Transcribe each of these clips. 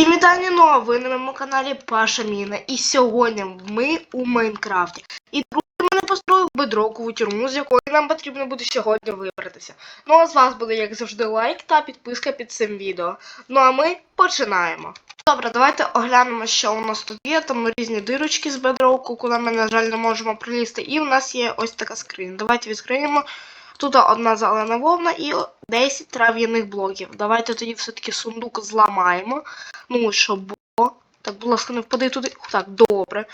Всім вітання нова, ви на моєму каналі Паша Міна. І сьогодні ми у Майнкрафті. І друг мене построїв бедрокову тюрму, з якої нам потрібно буде сьогодні вибратися. Ну а з вас буде, як завжди, лайк та підписка під цим відео. Ну а ми починаємо. Добре, давайте оглянемо, що у нас тут є. Там різні дирочки з бедроку, куди ми, на жаль, не можемо прилізти. І в нас є ось така скриня. Давайте відкриємо. Тут одна зелена вовна і 10 трав'яних блоків. Давайте тоді все-таки сундук зламаємо. Ну, щоб було. Так, будь ласка, не впади туди. Так, добре.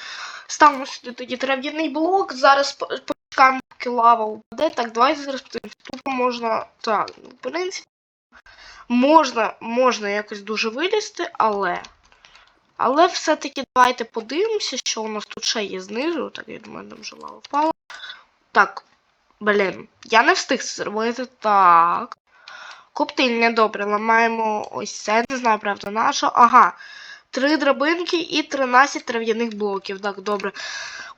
Ставимо сюди тоді трав'яний блок. Зараз почекаємо, поки лава упаде. Так, давайте зараз. Тут можна. Так, ну, в принципі. Можна, можна якось дуже вилізти, але. Але все-таки давайте подивимося, що у нас тут ще є знизу. Так, я думаю, там вже лава впала. Так, блін, я не встиг це зробити. Так. Коптильня, добре, ламаємо ось це, не знаю, правда, наша. Ага. Три драбинки і 13 трав'яних блоків. Так, добре.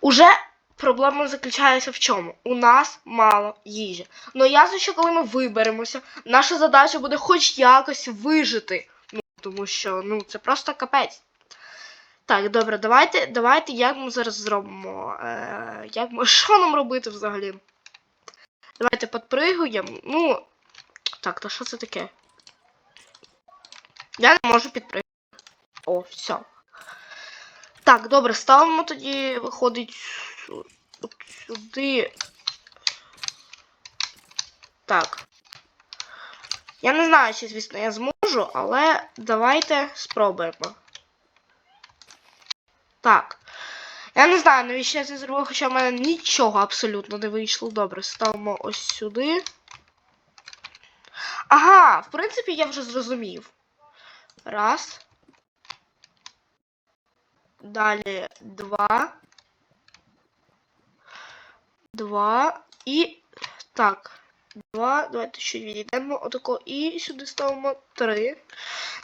Уже проблема заключається в чому? У нас мало їжі. Ну ясно, що коли ми виберемося, наша задача буде хоч якось вижити. Ну, тому що, ну, це просто капець. Так, добре, давайте, давайте, як ми зараз зробимо? Е, як ми, що нам робити взагалі? Давайте підпригуємо. Ну, так, то що це таке? Я не можу підпригнути. О, все. Так, добре, ставимо тоді, виходить сюди. Так. Я не знаю, чи, звісно, я зможу, але давайте спробуємо. Так. Я не знаю, навіщо я це зробив, хоча в мене нічого абсолютно не вийшло. Добре, ставимо ось сюди. Ага, в принципі, я вже зрозумів. Раз. Далі два. Два. І. Так. Два. Давайте ще відійдемо. Отако. І сюди ставимо три.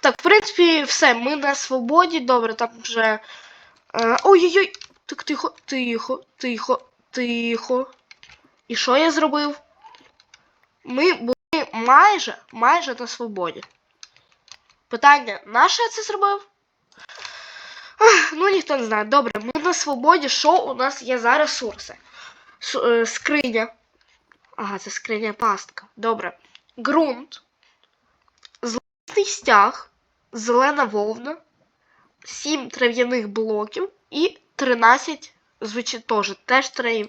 Так, в принципі, все. Ми на свободі. Добре, там вже. е, Ой-ой-ой! Так тихо, тихо, тихо, тихо. І що я зробив? Ми були майже, майже на свободі. Питання, на що я це зробив? Ах, ну, ніхто не знає. Добре, ми на свободі. Що у нас є за ресурси? С- е, скриня. Ага, це скриня пастка. Добре. Ґрунт. Золотий стяг. Зелена вовна. 7 трав'яних блоків і 13, звичайно, теж, теж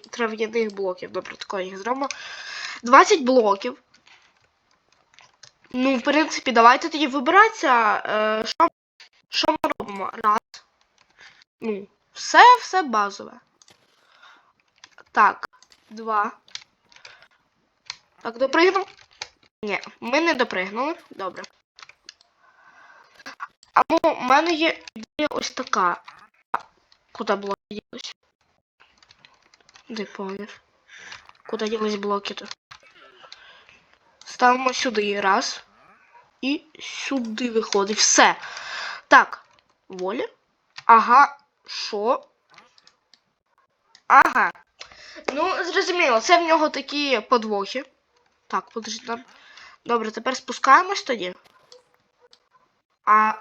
трав'яних блоків. Добре, такого їх зробимо. 20 блоків. Ну, в принципі, давайте тоді вибиратися. Е, що, що ми робимо? Раз. Ну, все, все базове. Так, два. Так, допригнув. Ні, ми не допригнули. Добре. А ну, у мене є ідея ось така. А, Куди блоки ділись? Не поняв. Куди ділись блоки тут? Ставимо сюди раз. І сюди виходить. Все. Так. Воля. Ага. Що? Ага. Ну, зрозуміло, це в нього такі подвохи. Так, подожди там. Добре, тепер спускаємось тоді. А.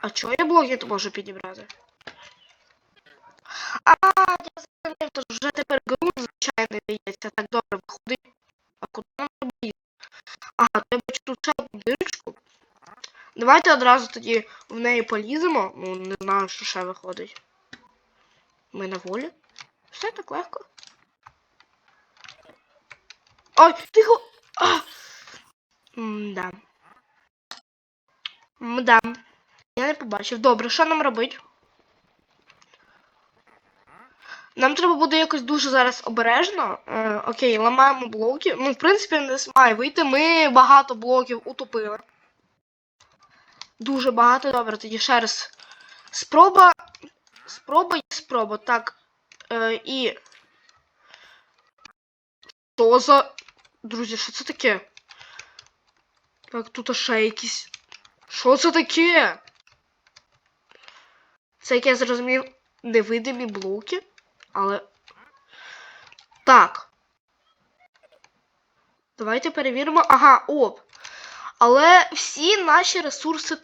А чого я блоки можу підібрати? А, я зрозумів, то вже тепер ґрунт звичайний дається. Так, добре, виходи. А куди нам треба? Ага, бачу тут ще одну дирочку. Давайте одразу тоді в неї поліземо. Ну, не знаю, що ще виходить. Ми на волі. Все так легко. Ой, тихо! А! Мда. Мда. Я не побачив. Добре, що нам робити? Нам треба буде якось дуже зараз обережно. Е, окей, ламаємо блоки. Ну, в принципі, не має вийти. Ми багато блоків утопили. Дуже багато. Добре, тоді ще раз. Спроба. Спроба є спроба. Так. Е, і. Що за. Друзі, що це таке? Так, тут ще якісь. Що це таке? Це, як я зрозумів, невидимі блоки. Але. Так. Давайте перевіримо. Ага, оп. Але всі наші ресурси.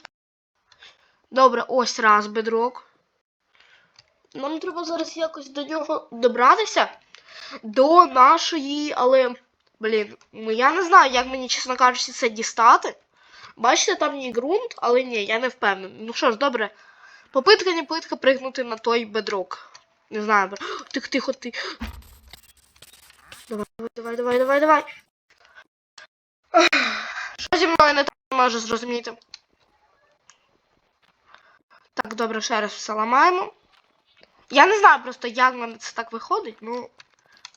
Добре, ось раз бедрок. Нам треба зараз якось до нього добратися. До нашої, але. Блін, ну я не знаю, як мені, чесно кажучи, це дістати. Бачите, там є ґрунт, але ні, я не впевнений. Ну що ж, добре. Попитка не питка пригнути на той бедрок. Не знаю. Тихо, тихо, ти. Давай, давай, давай, давай, давай. Що зі мною не так не можу зрозуміти. Так, добре, ще раз все ламаємо. Я не знаю просто, як в мене це так виходить. Ну.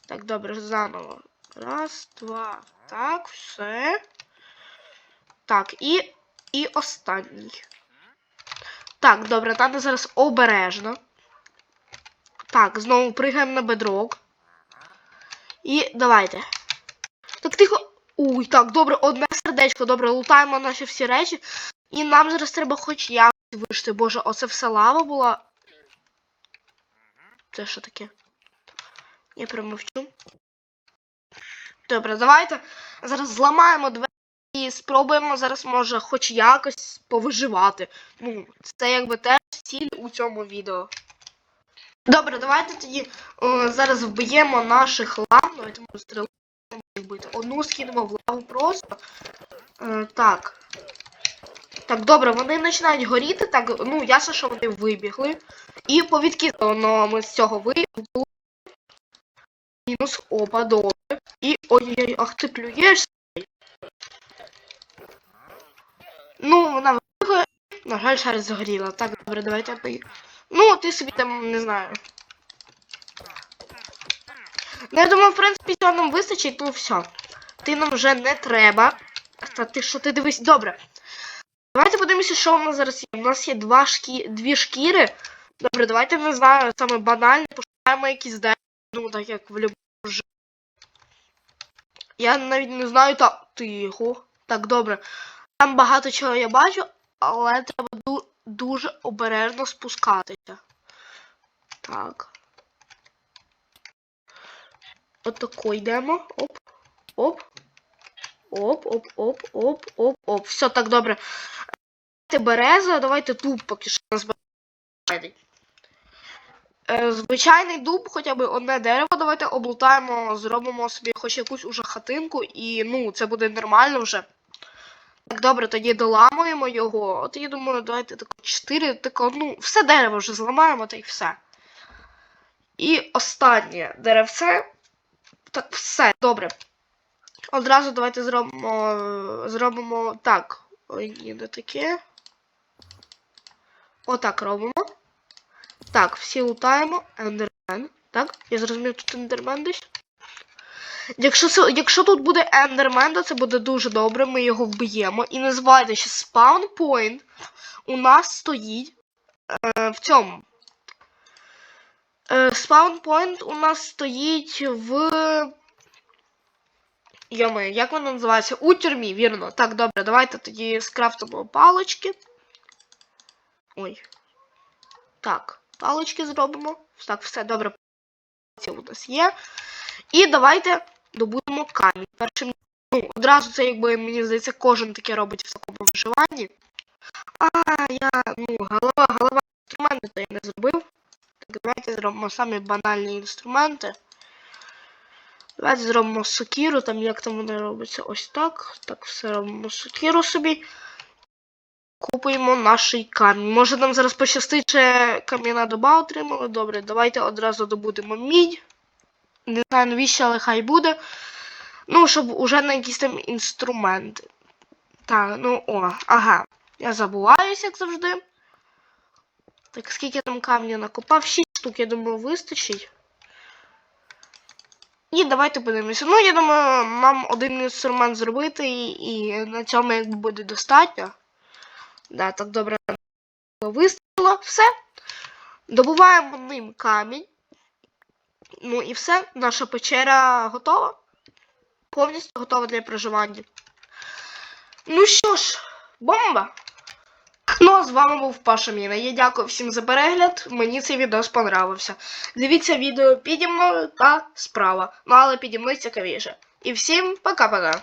Так, добре, заново. Раз, два. Так, все. Так, і. І останній. Так, добре, треба зараз обережно. Так, знову пригаємо на бедрок. І давайте. Так, тихо. Уй, так, добре, одне сердечко, добре, лутаємо наші всі речі. І нам зараз треба хоч якось вижити. Боже, оце все лава була. Це що таке? Я промовчу. Добре, давайте зараз зламаємо двері і спробуємо зараз, може, хоч якось повиживати. Ну, це якби теж ціль у цьому відео. Добре, давайте тоді о, зараз вб'ємо наших лав. Давайте ми стрілу вбити. Одну скинемо в лаву просто. Е, так. Так, добре, вони починають горіти. Так, ну, ясно, що вони вибігли. І повідкидано ми з цього вибігли. Мінус опа, добре. І ой-ой-ой, ах ти плюєш. Ну, вона вибігла. На жаль, шар згоріла. Так, добре, давайте. Ну, ти собі там не знаю. Ну, я думаю, в принципі, цього нам вистачить, ну все. Ти нам вже не треба. Та ти що ти дивись? Добре. Давайте подивимося, що у нас зараз є. У нас є два шкі... дві шкіри. Добре, давайте не знаю, саме банальне, пошукаємо якісь дерева, ну так як в любому житті. Я навіть не знаю та. Тихо. Так, добре. Там багато чого я бачу, але треба ду- дуже обережно спускатися. Так. Отако йдемо. Оп. Оп. Оп, оп, оп, оп, оп, оп. Все, так, добре. Давайте береза, давайте дуб поки що назбираємо. Е, Звичайний дуб, хоча б одне дерево, давайте облутаємо, зробимо собі хоч якусь уже хатинку, і ну, це буде нормально вже. Так, добре, тоді доламуємо його. От я думаю, давайте тако 4, тако, ну, все дерево вже зламаємо, та й все. І останнє деревце. Так, все, добре. Одразу давайте зробимо. Зробимо так. Ой, ні, не таке. Отак робимо. Так, всі лутаємо. Ендермен. Так, я зрозумів, тут ендермен десь. Якщо, якщо тут буде ендермен, то це буде дуже добре, ми його вб'ємо. І не забувайте, що спаунпойнт у нас стоїть е, в цьому. Е, спаунпойнт у нас стоїть в. Йоми, як воно називається? У тюрмі, вірно. Так, добре, давайте тоді скрафтимо палочки. Ой. Так, палочки зробимо. Так, все добре. Це у нас є. І давайте добудемо камінь. Першим, ну, одразу це, якби, мені здається, кожен таке робить в такому виживанні. А, я, ну, голова, голова інструменти то я не зробив. Так, давайте зробимо самі банальні інструменти. Давайте зробимо сокіру, там як там вони робиться. Ось так. Так, все робимо сокіру собі. Купуємо наш камінь. Може нам зараз пощастить, ще кам'яна доба отримали. Добре, давайте одразу добудемо мідь. Не знаю навіщо, але хай буде. Ну, щоб уже на якісь там інструменти. Так, ну о, ага. Я забуваюсь, як завжди. Так, скільки там камня накопав? 6 штук, я думаю, вистачить. І давайте подивимося. Ну, я думаю, нам один інструмент зробити, і, і на цьому якби буде достатньо. Да, так добре виставило. Все. Добуваємо ним камінь. Ну і все. Наша печера готова. Повністю готова для проживання. Ну що ж, бомба! Ну, а з вами був Паша Міна. Я дякую всім за перегляд. Мені цей відео сподобався. Дивіться відео піді мною та справа. Ну але піді цікавіше. І всім пока-пока.